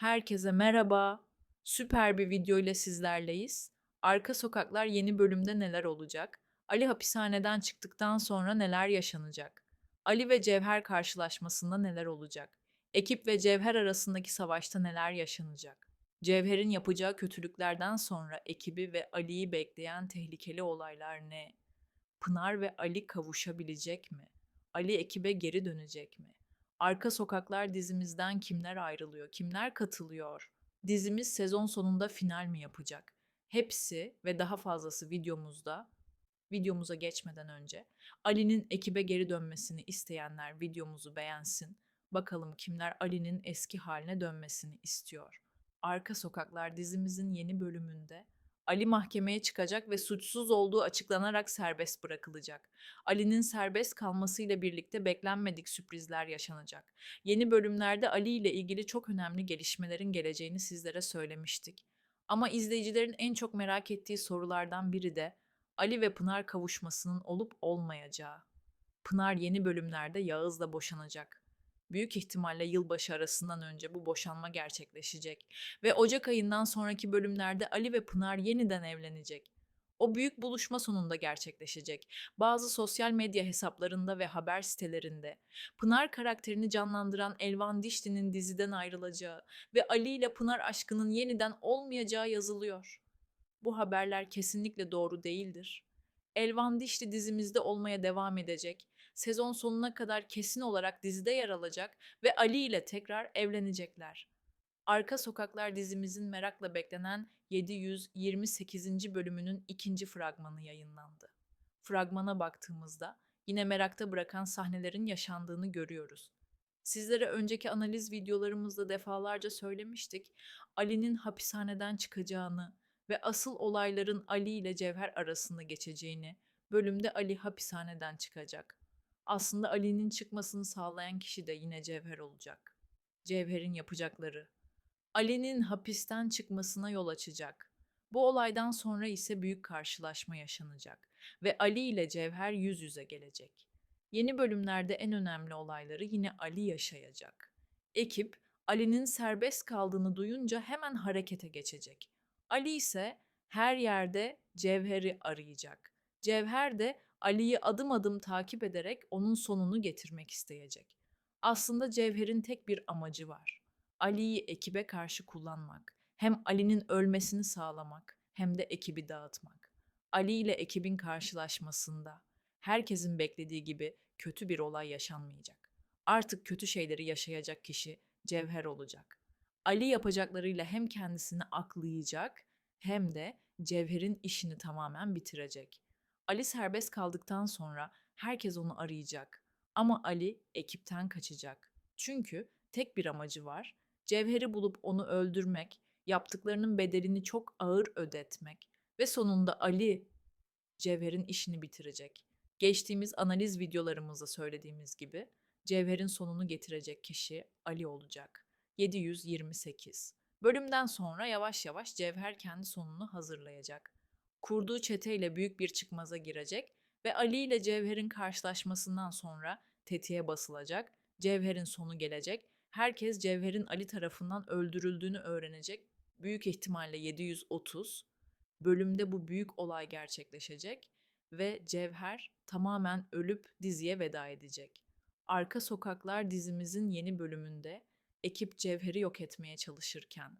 Herkese merhaba. Süper bir video ile sizlerleyiz. Arka Sokaklar yeni bölümde neler olacak? Ali hapishaneden çıktıktan sonra neler yaşanacak? Ali ve Cevher karşılaşmasında neler olacak? Ekip ve Cevher arasındaki savaşta neler yaşanacak? Cevher'in yapacağı kötülüklerden sonra ekibi ve Ali'yi bekleyen tehlikeli olaylar ne? Pınar ve Ali kavuşabilecek mi? Ali ekibe geri dönecek mi? Arka Sokaklar dizimizden kimler ayrılıyor, kimler katılıyor? Dizimiz sezon sonunda final mi yapacak? Hepsi ve daha fazlası videomuzda. Videomuza geçmeden önce Ali'nin ekibe geri dönmesini isteyenler videomuzu beğensin. Bakalım kimler Ali'nin eski haline dönmesini istiyor. Arka Sokaklar dizimizin yeni bölümünde Ali mahkemeye çıkacak ve suçsuz olduğu açıklanarak serbest bırakılacak. Ali'nin serbest kalmasıyla birlikte beklenmedik sürprizler yaşanacak. Yeni bölümlerde Ali ile ilgili çok önemli gelişmelerin geleceğini sizlere söylemiştik. Ama izleyicilerin en çok merak ettiği sorulardan biri de Ali ve Pınar kavuşmasının olup olmayacağı. Pınar yeni bölümlerde Yağız'la boşanacak. Büyük ihtimalle yılbaşı arasından önce bu boşanma gerçekleşecek ve Ocak ayından sonraki bölümlerde Ali ve Pınar yeniden evlenecek. O büyük buluşma sonunda gerçekleşecek. Bazı sosyal medya hesaplarında ve haber sitelerinde Pınar karakterini canlandıran Elvan Dişli'nin diziden ayrılacağı ve Ali ile Pınar aşkının yeniden olmayacağı yazılıyor. Bu haberler kesinlikle doğru değildir. Elvan Dişli dizimizde olmaya devam edecek. Sezon sonuna kadar kesin olarak dizide yer alacak ve Ali ile tekrar evlenecekler. Arka Sokaklar dizimizin merakla beklenen 728. bölümünün ikinci fragmanı yayınlandı. Fragmana baktığımızda yine merakta bırakan sahnelerin yaşandığını görüyoruz. Sizlere önceki analiz videolarımızda defalarca söylemiştik. Ali'nin hapishaneden çıkacağını ve asıl olayların Ali ile Cevher arasında geçeceğini, bölümde Ali hapishaneden çıkacak. Aslında Ali'nin çıkmasını sağlayan kişi de yine Cevher olacak. Cevher'in yapacakları. Ali'nin hapisten çıkmasına yol açacak. Bu olaydan sonra ise büyük karşılaşma yaşanacak ve Ali ile Cevher yüz yüze gelecek. Yeni bölümlerde en önemli olayları yine Ali yaşayacak. Ekip Ali'nin serbest kaldığını duyunca hemen harekete geçecek. Ali ise her yerde Cevher'i arayacak. Cevher de Ali'yi adım adım takip ederek onun sonunu getirmek isteyecek. Aslında Cevher'in tek bir amacı var. Ali'yi ekibe karşı kullanmak. Hem Ali'nin ölmesini sağlamak hem de ekibi dağıtmak. Ali ile ekibin karşılaşmasında herkesin beklediği gibi kötü bir olay yaşanmayacak. Artık kötü şeyleri yaşayacak kişi Cevher olacak. Ali yapacaklarıyla hem kendisini aklayacak hem de Cevher'in işini tamamen bitirecek. Ali serbest kaldıktan sonra herkes onu arayacak. Ama Ali ekipten kaçacak. Çünkü tek bir amacı var. Cevher'i bulup onu öldürmek, yaptıklarının bedelini çok ağır ödetmek ve sonunda Ali Cevher'in işini bitirecek. Geçtiğimiz analiz videolarımızda söylediğimiz gibi Cevher'in sonunu getirecek kişi Ali olacak. 728. Bölümden sonra yavaş yavaş Cevher kendi sonunu hazırlayacak. Kurduğu çeteyle büyük bir çıkmaza girecek ve Ali ile Cevher'in karşılaşmasından sonra tetiğe basılacak. Cevher'in sonu gelecek. Herkes Cevher'in Ali tarafından öldürüldüğünü öğrenecek. Büyük ihtimalle 730 bölümde bu büyük olay gerçekleşecek ve Cevher tamamen ölüp diziye veda edecek. Arka Sokaklar dizimizin yeni bölümünde ekip Cevher'i yok etmeye çalışırken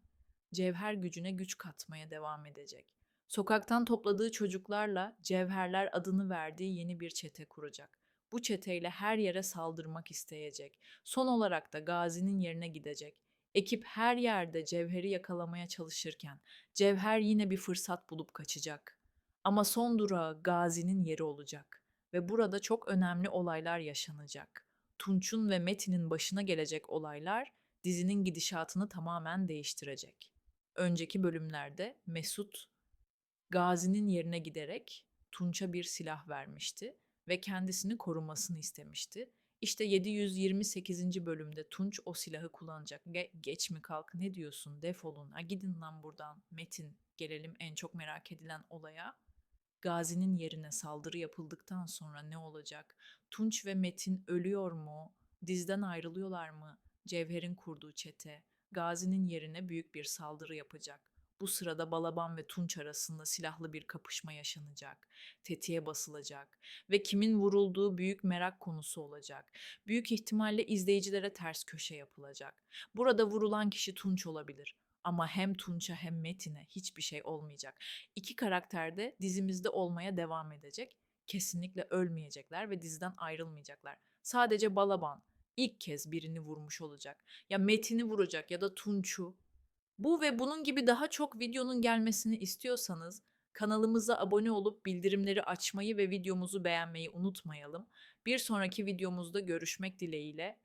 Cevher gücüne güç katmaya devam edecek. Sokaktan topladığı çocuklarla Cevherler adını verdiği yeni bir çete kuracak. Bu çeteyle her yere saldırmak isteyecek. Son olarak da Gazi'nin yerine gidecek. Ekip her yerde Cevher'i yakalamaya çalışırken Cevher yine bir fırsat bulup kaçacak. Ama son durağı Gazi'nin yeri olacak ve burada çok önemli olaylar yaşanacak. Tunç'un ve Metin'in başına gelecek olaylar dizinin gidişatını tamamen değiştirecek. Önceki bölümlerde Mesut Gazi'nin yerine giderek Tunç'a bir silah vermişti ve kendisini korumasını istemişti. İşte 728. bölümde Tunç o silahı kullanacak. Ge- geç mi kalk ne diyorsun defolun ha gidin lan buradan Metin gelelim en çok merak edilen olaya. Gazi'nin yerine saldırı yapıldıktan sonra ne olacak? Tunç ve Metin ölüyor mu? Dizden ayrılıyorlar mı? Cevher'in kurduğu çete. Gazi'nin yerine büyük bir saldırı yapacak. Bu sırada Balaban ve Tunç arasında silahlı bir kapışma yaşanacak. Tetiğe basılacak ve kimin vurulduğu büyük merak konusu olacak. Büyük ihtimalle izleyicilere ters köşe yapılacak. Burada vurulan kişi Tunç olabilir. Ama hem Tunç'a hem Metin'e hiçbir şey olmayacak. İki karakter de dizimizde olmaya devam edecek. Kesinlikle ölmeyecekler ve diziden ayrılmayacaklar. Sadece Balaban ilk kez birini vurmuş olacak. Ya Metin'i vuracak ya da Tunç'u. Bu ve bunun gibi daha çok videonun gelmesini istiyorsanız kanalımıza abone olup bildirimleri açmayı ve videomuzu beğenmeyi unutmayalım. Bir sonraki videomuzda görüşmek dileğiyle.